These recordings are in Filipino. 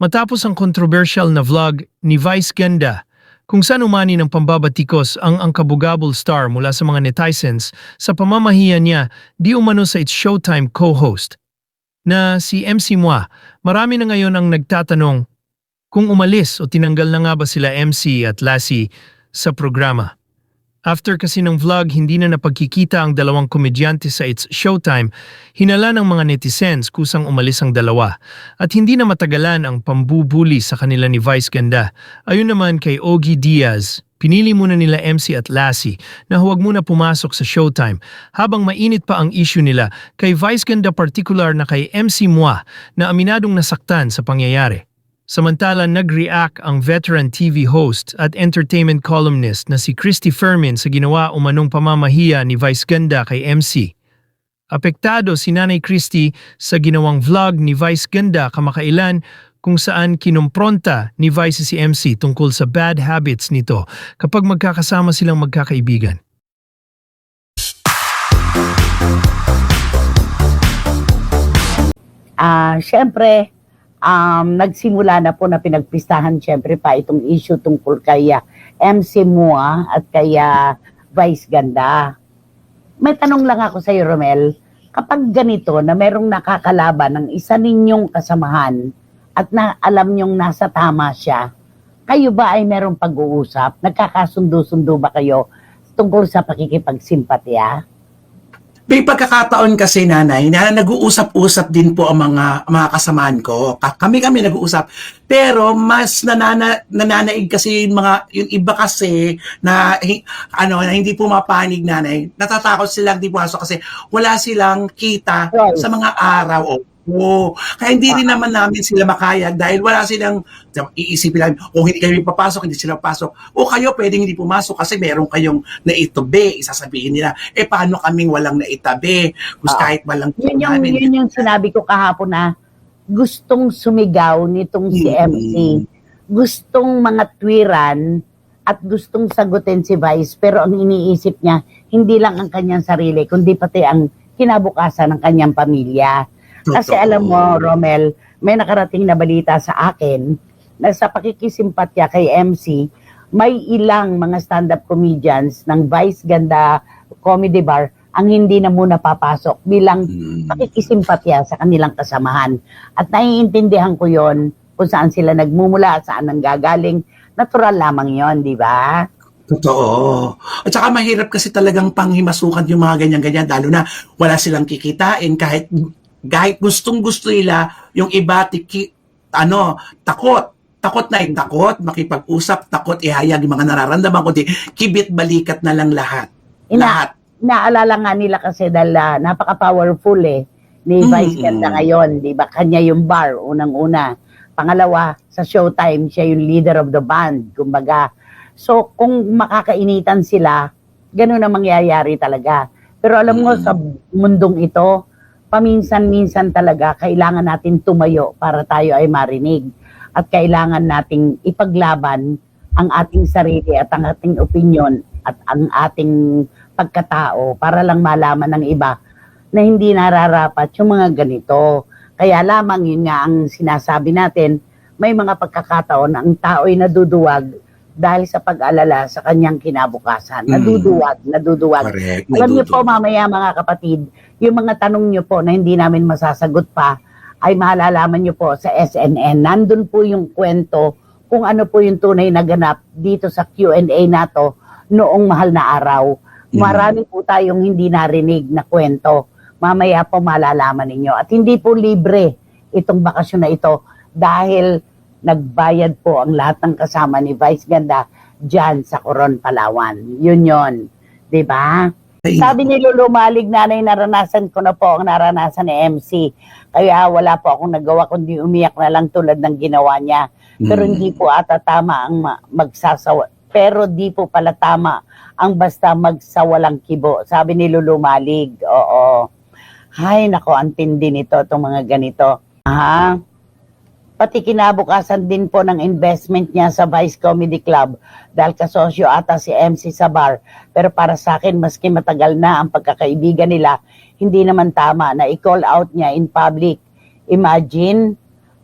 Matapos ang controversial na vlog ni Vice Ganda, kung saan umani ng pambabatikos ang angkabugabol star mula sa mga netizens sa pamamahiya niya di umano sa It's Showtime co-host na si MC Mwa. Marami na ngayon ang nagtatanong kung umalis o tinanggal na nga ba sila MC at Lassie sa programa. After kasi ng vlog, hindi na napagkikita ang dalawang komedyante sa It's Showtime, hinala ng mga netizens kusang umalis ang dalawa. At hindi na matagalan ang pambubuli sa kanila ni Vice Ganda. Ayun naman kay Ogie Diaz, pinili muna nila MC at Lassie na huwag muna pumasok sa Showtime habang mainit pa ang issue nila kay Vice Ganda particular na kay MC Mwa na aminadong nasaktan sa pangyayari. Samantala, nag-react ang veteran TV host at entertainment columnist na si Christy Fermin sa ginawa umanong pamamahiya ni Vice Ganda kay MC. Apektado si Nanay Christy sa ginawang vlog ni Vice Ganda kamakailan kung saan kinumpronta ni Vice si MC tungkol sa bad habits nito kapag magkakasama silang magkakaibigan. Ah, syempre, um, nagsimula na po na pinagpistahan syempre pa itong issue tungkol kay ah, MC Mua at kay ah, Vice Ganda. May tanong lang ako sa iyo, Romel. Kapag ganito na merong nakakalaban ng isa ninyong kasamahan at na alam nyong nasa tama siya, kayo ba ay merong pag-uusap? Nagkakasundo-sundo ba kayo tungkol sa pakikipagsimpatya? May pagkakataon kasi nanay na nag-uusap-usap din po ang mga mga kasamahan ko. Ka- Kami kami nag-uusap. Pero mas nanana, nananaig kasi yung mga yung iba kasi na ano na hindi pumapanig nanay. Natatakot silang di pumasok kasi wala silang kita Right. sa mga araw. Oo. Kaya hindi rin naman namin sila makaya dahil wala silang iisipin lang, o hindi kayo papasok, hindi sila papasok. O kayo pwedeng hindi pumasok kasi meron kayong naitabi. Isasabihin nila, eh paano kaming walang naitabi? Kung Ah. kahit walang Yun yung, namin. yun yung sinabi ko kahapon na gustong sumigaw nitong si Mm. MC. Gustong mga twiran at gustong sagutin si Vice pero ang iniisip niya hindi lang ang kanyang sarili kundi pati ang kinabukasan ng kanyang pamilya. Kasi Totoo. alam mo, Romel, may nakarating na balita sa akin na sa pakikisimpatya kay MC, may ilang mga stand-up comedians ng Vice Ganda Comedy Bar ang hindi na muna papasok bilang Mm. pakikisimpatya sa kanilang kasamahan. At naiintindihan ko yon kung saan sila nagmumula, saan ang gagaling. Natural lamang yon di ba? Totoo. At saka mahirap kasi talagang panghimasukan yung mga ganyan-ganyan, lalo na wala silang kikitain kahit kahit gustong gusto nila yung iba tiki, ano, takot. Takot na yung takot, makipag-usap, takot ihayag yung mga nararamdaman, kundi kibit balikat na lang lahat. Ina, Lahat. naalala nga nila kasi dahil ah, napaka-powerful eh ni Mm. Vice Ganda ngayon, di ba? Kanya yung bar, unang-una. Pangalawa, sa showtime, siya yung leader of the band, kumbaga. So, kung makakainitan sila, ganun ang mangyayari talaga. Pero alam mo, Mm. sa mundong ito, paminsan-minsan talaga, kailangan natin tumayo para tayo ay marinig. At kailangan nating ipaglaban ang ating sarili at ang ating opinion at ang ating pagkatao para lang malaman ng iba na hindi nararapat yung mga ganito. Kaya lamang yun nga ang sinasabi natin, may mga pagkakataon ang tao'y naduduwag dahil sa pag-alala sa kanyang kinabukasan. Mm. Naduduwag, naduduwag. Correct. Alam niyo po mamaya mga kapatid, yung mga tanong niyo po na hindi namin masasagot pa, ay malalaman niyo po sa SNN. Nandun po yung kwento kung ano po yung tunay na ganap dito sa Q&A nato noong mahal na araw. Mm. Marami po tayong hindi narinig na kwento. Mamaya po malalaman ninyo. At hindi po libre itong bakasyon na ito dahil nagbayad po ang lahat ng kasama ni Vice Ganda dyan sa Coron, Palawan. Yun yun. 'Di ba? Ay, Sabi ni Lolo Malig, nanay, naranasan ko na po ang naranasan ni MC. Kaya wala po akong nagawa kundi umiyak na lang tulad ng ginawa niya. Pero mm. hindi po ata tama ang ma- magsasawa. Pero di po pala tama ang basta magsawalang kibo. Sabi ni Lolo Malig, oo. Hay, nako, ang tindi nito, itong mga ganito. Ha? Pati kinabukasan din po ng investment niya sa Vice Comedy Club dahil kasosyo ata si MC sa bar. Pero para sa akin, maski matagal na ang pagkakaibigan nila, hindi naman tama na i-call out niya in public. Imagine,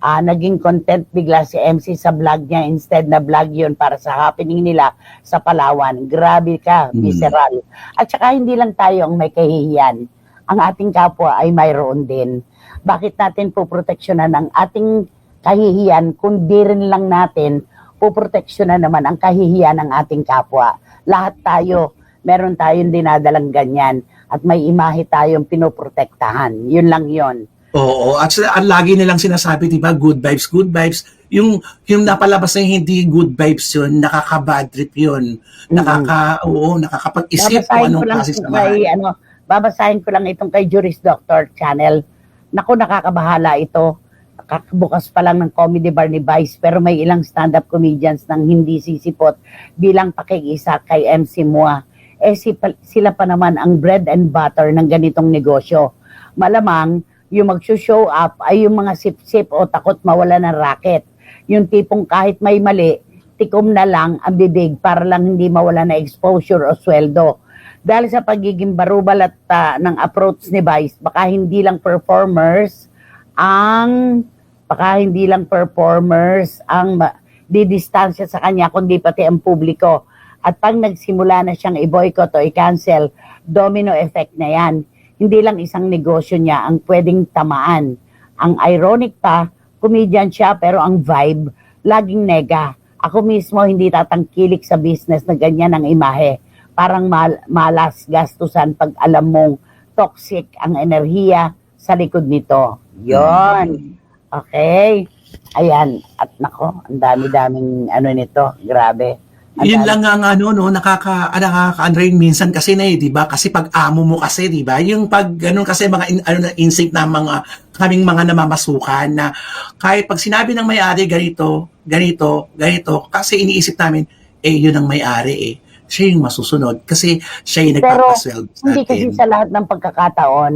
ah, naging content bigla si MC sa vlog niya instead na vlog yun para sa happening nila sa Palawan. Grabe ka, Mm. visceral. At saka hindi lang tayo ang may kahihiyan. Ang ating kapwa ay mayroon din. Bakit natin poproteksyonan ang ating kahihiyan kung di rin lang natin poproteksyonan naman ang kahihiyan ng ating kapwa. Lahat tayo, meron tayong dinadalang ganyan at may imahe tayong pinoprotektahan. Yun lang yun. Oo, at ang lagi nilang sinasabi, di ba, good vibes, good vibes. Yung, yung napalabas na hindi good vibes yun, nakaka-bad trip yun. Nakaka, oo, nakakapag-isip kung anong klase samahan. kay, ano, babasahin ko lang itong kay Juris Doctor channel. Naku, nakakabahala ito. Kakabukas pa lang ng comedy bar ni Vice pero may ilang stand-up comedians nang hindi sisipot bilang pakikisa kay MC Mua. Eh si, sila pa naman ang bread and butter ng ganitong negosyo. Malamang yung mag-show up ay yung mga sip-sip o takot mawala ng racket. Yung tipong kahit may mali, tikom na lang ang bibig para lang hindi mawala na exposure o sweldo. Dahil sa pagiging barubal at ah, ng approach ni Vice, baka hindi lang performers ang baka hindi lang performers ang didistansya sa kanya kundi pati ang publiko. At pag nagsimula na siyang i-boycott o i-cancel, domino effect na yan. Hindi lang isang negosyo niya ang pwedeng tamaan. Ang ironic pa, comedian siya pero ang vibe, laging nega. Ako mismo hindi tatangkilik sa business na ganyan ang imahe. Parang mal- malas gastusan pag alam mong toxic ang enerhiya sa likod nito. Yon. Okay. Ayan. At nako, ang dami-daming ano nito. Grabe. Ang Yun dami- lang ang ano, no, nakaka, ah, nakaka-unrain minsan kasi na eh, di ba? Kasi pag amo mo kasi, di ba? Yung pag, ganun kasi mga, in, ano, na instinct na mga, kaming mga namamasukan na kahit pag sinabi ng may-ari ganito, ganito, ganito, kasi iniisip namin, eh, yun ang may-ari eh. Siya yung masusunod kasi siya yung Pero, nagpapasweld sa Hindi kasi atin. sa lahat ng pagkakataon,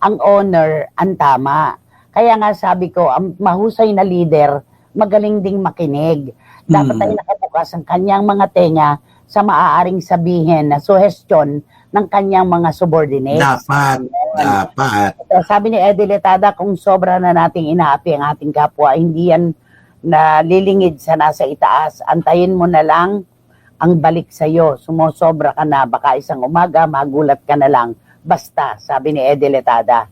ang owner ang tama. Kaya nga sabi ko, ang mahusay na leader, magaling ding makinig. Dapat Hmm. ay nakabukas ang kanyang mga tenga sa maaaring sabihin na suhestyon ng kanyang mga subordinates. Dapat, dapat. Kaya Sabi ni Eddie Letada, kung sobra na nating inaapi ang ating kapwa, hindi yan na lilingid sa nasa itaas. Antayin mo na lang ang balik sa'yo. Sumosobra ka na, baka isang umaga, magulat ka na lang. Basta, sabi ni Eddie Letada.